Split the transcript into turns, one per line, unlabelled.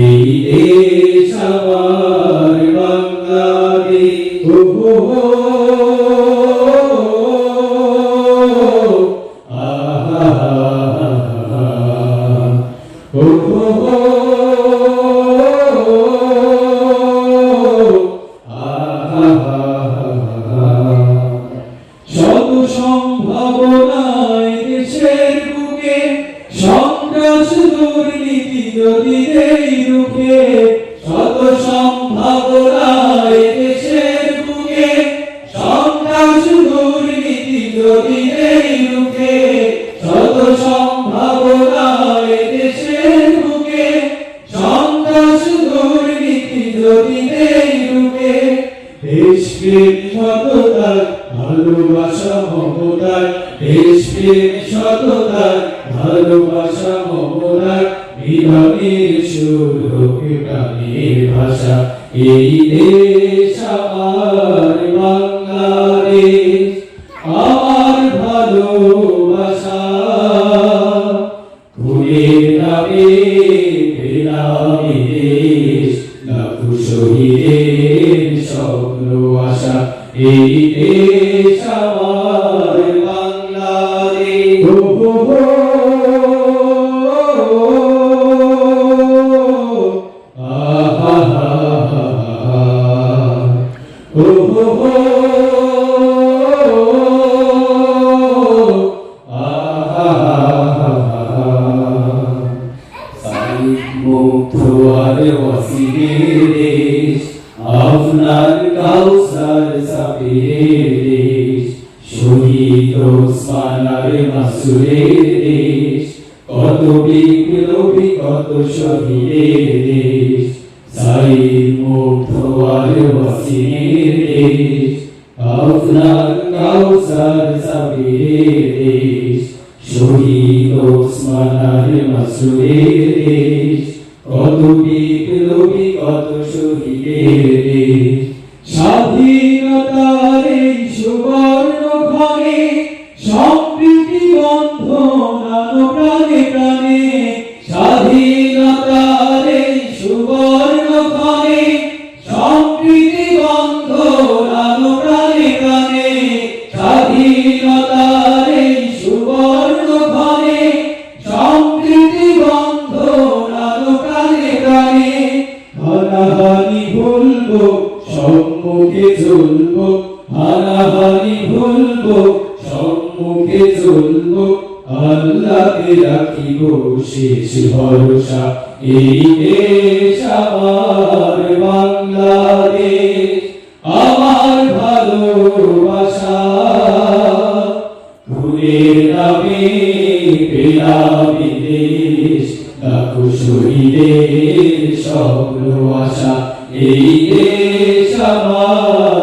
এই দেশ আমার সম্ভাবনায় দেশের বুকে সন্ত্রাস দুর্নীতি দেশপ্রেম সততার ভালোবাসা মমতার দেশপ্রেম সততার ভালোবাসা মমতার বিধানের ভাষা এই দেশ আমার বাংলাদেশ আমার ভালোবাসা বেলামি আপনার কাউসার সাবিরের দেশ শহীদ ওসমান আর মাসুরের দেশ কত বিপ্লবী কত শহীদের দেশ সাইদ মুক্ত আর দেশ আপনার কাউসার সাবিরের শহীদ ওসমান আর মাসুদের দেশ কত বিপ্লবী কত শহীদের স্বাধীনতার এই সুবর্ণ ক্ষণে, সম্প্রীতি বন্ধন প্রাণে প্রাণে, স্বাধীনতার এই সুবর্ণ ক্ষণে, সম্প্রীতি বন্ধন প্রাণে প্রাণে স্বাধীনতার ভুলবো, সম্মুখে চলবো হানাহানি ভুলবো, সম্মুখে চলবো আল্লাহকে রাখিব শেষ ভরসা। এই দেশ আমার বাংলাদেশ, আমার ভালোবাসা। ঘুরে যাবে পেলাবি দেশ লাখো শহীদের স্বপ্ন আশা। এই দেশ আমার